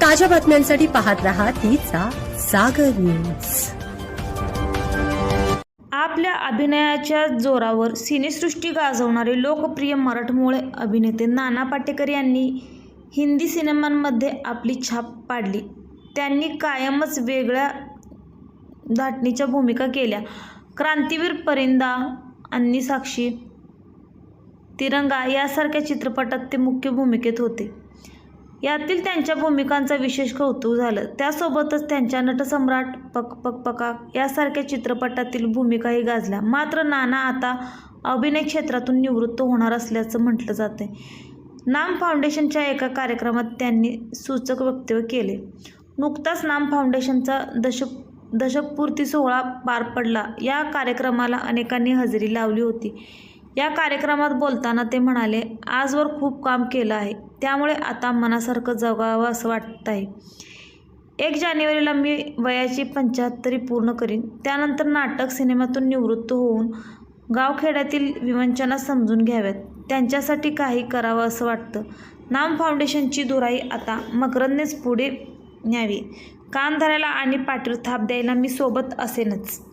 ताज्या बातम्यांसाठी पाहत रहा तिचा सागर न्यूज. आपल्या अभिनयाच्या जोरावर सिनेसृष्टी गाजवणारे लोकप्रिय मराठमोळे अभिनेते नाना पाटेकर यांनी हिंदी सिनेमांमध्ये आपली छाप पाडली. त्यांनी कायमच वेगळ्या धाटणीच्या भूमिका केल्या. क्रांतीवीर परिंदा अन्नी साक्षी तिरंगा यासारख्या चित्रपटात ते मुख्य भूमिकेत होते. यातील त्यांच्या भूमिकांचा विशेष कौतुक झालं. त्यासोबतच त्यांच्या नटसम्राट पक पक पका यासारख्या चित्रपटातील भूमिकाही गाजल्या. मात्र नाना आता अभिनय क्षेत्रातून निवृत्त होणार असल्याचं म्हटलं जातं नाम फाउंडेशनच्या एका कार्यक्रमात त्यांनी सूचक वक्तव्य केले. नुकताच नाम फाउंडेशनचा दशक दशकपूर्ती सोहळा पार पडला. या कार्यक्रमाला अनेकांनी हजेरी लावली होती. या कार्यक्रमात बोलताना ते म्हणाले आजवर खूप काम केलं आहे. त्यामुळे आता मनासारखं जगावं असं वाटत आहे एक जानेवारीला मी वयाची पंच्याहत्तरी पूर्ण करीन. त्यानंतर नाटक सिनेमातून निवृत्त होऊन गावखेड्यातील विवंचना समजून घ्याव्यात. त्यांच्यासाठी काही करावं असं वाटतं. नाम फाउंडेशनची धुराई आता मकरंदनेच पुढे न्यावी. कान धरायला आणि पाठीवर थाप द्यायला मी सोबत असेनच.